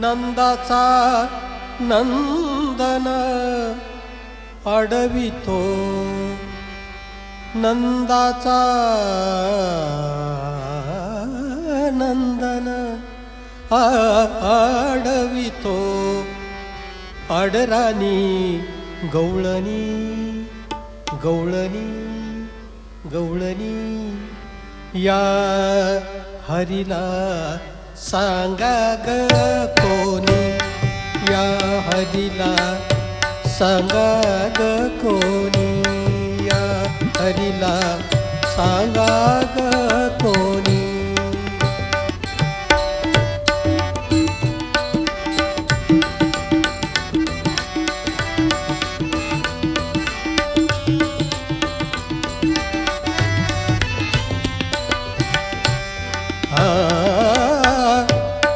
नंदाचा नंदन अडवितो. नंदाचा नंदन अडवितो. अडराणी गवळणी गवळणी गवळणी या हरिला सांगा ग. हरिला सांगा ग कोणी या हरीला सांगा ग कोणी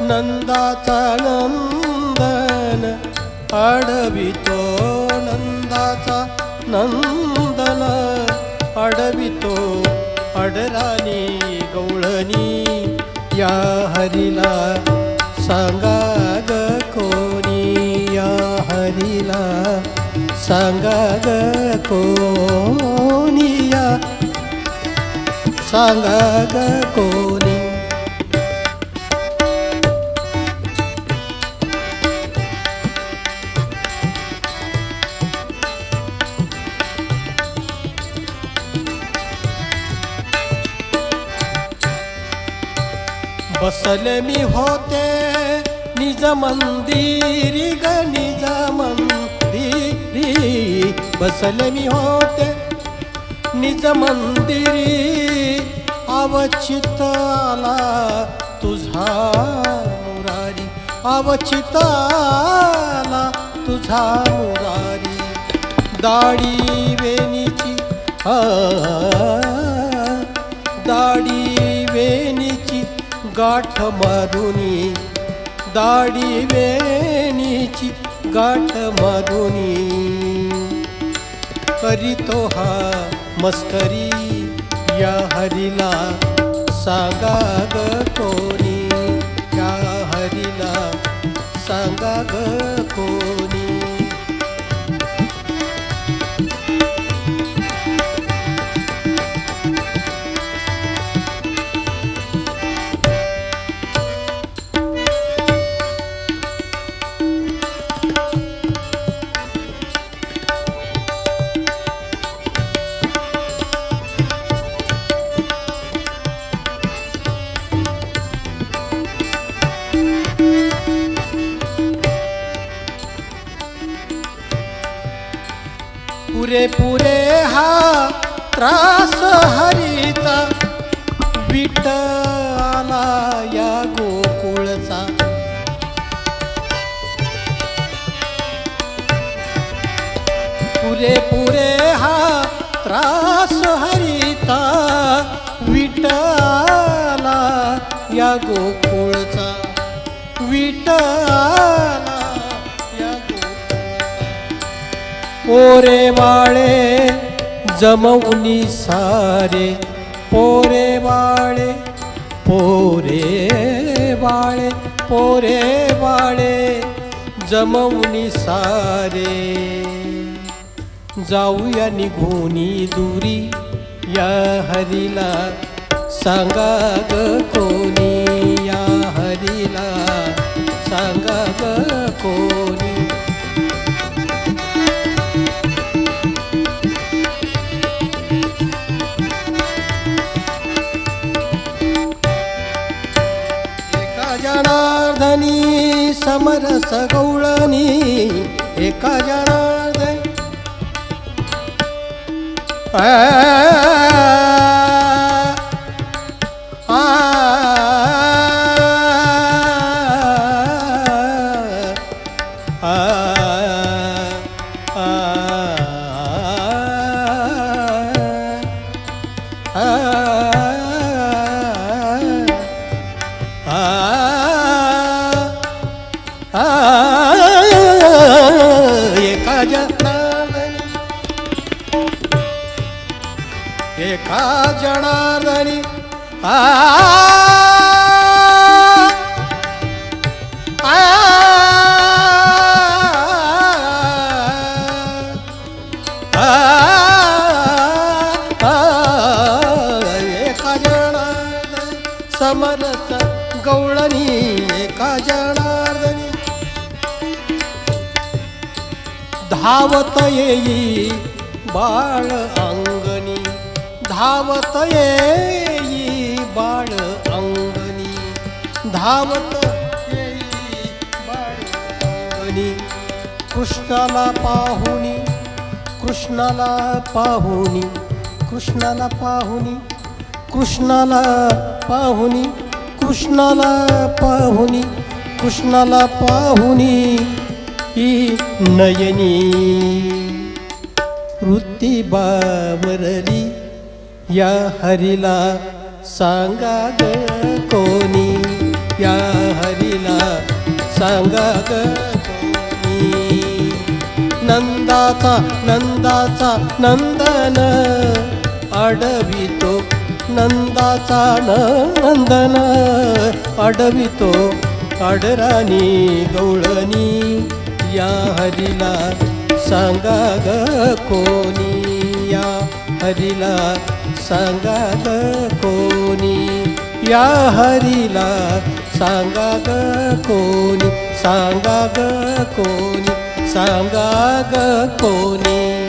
नंदाचा नंद अडवितो नंदाचा नंदन. अडवितो अडराणी गवळणी. या हरीला सांगा ग कोणी? या हरीला सांगा ग कोणी? या सांगा ग कोणी? बसले मी होते निज मंदिरी ग निज मंदिरी. बसले मी होते निज मंदिरी अवचित आला तुझा मुरारी. अवचित आला तुझा मुरारी. दाढी वेणीची दाढी वेणीची गाठ मारुनी दाढी वेणीची गाठ मारुनी. करीतो हा मस्करी या हरीला सांगा ग पुरे पुरे हा त्रास हरीचा. विटला या गोकुळचा. पुरे पुरे हा त्रास हरीचा. विठ्ठला या गोकुळचा. विट पोरे बाळे जमवनी सारे. पोरे बाळे पोरे बाळे पोरे बाळे जमवनी सारे. जाऊया निघूनी दुरी या हरीला सांगा ग कोणी. या हरीला सांगा ग कोणी. समरस गौळणी एका जनार्दनी माझ्या एका जनार्दनी आ एका जनार्दन समरस गवळणी एका जना धावत येई बाळ अंगणी. धावत येई बाळ अंगणी. धावत येई बाळ अंगणी. कृष्णाला पाहुनी कृष्णाला पाहुनी कृष्णाला पाहुणी कृष्णाला पाहुनी कृष्णाला पाहुनी कृष्णाला पाहुनी नयनी वृत्ती बावरली या हरीला सांगा ग कोणी या हरीला सांगा ग कोणी नंदाचा नंदाचा नंदन अडवितो नंदाचा नंदन अडवितो अडराणी गवळणी या हरीला सांगा ग कोणी या हरीला सांगा ग कोणी? या हरीला सांगा ग कोणी? सांगा ग कोणी? सांगा ग कोणी?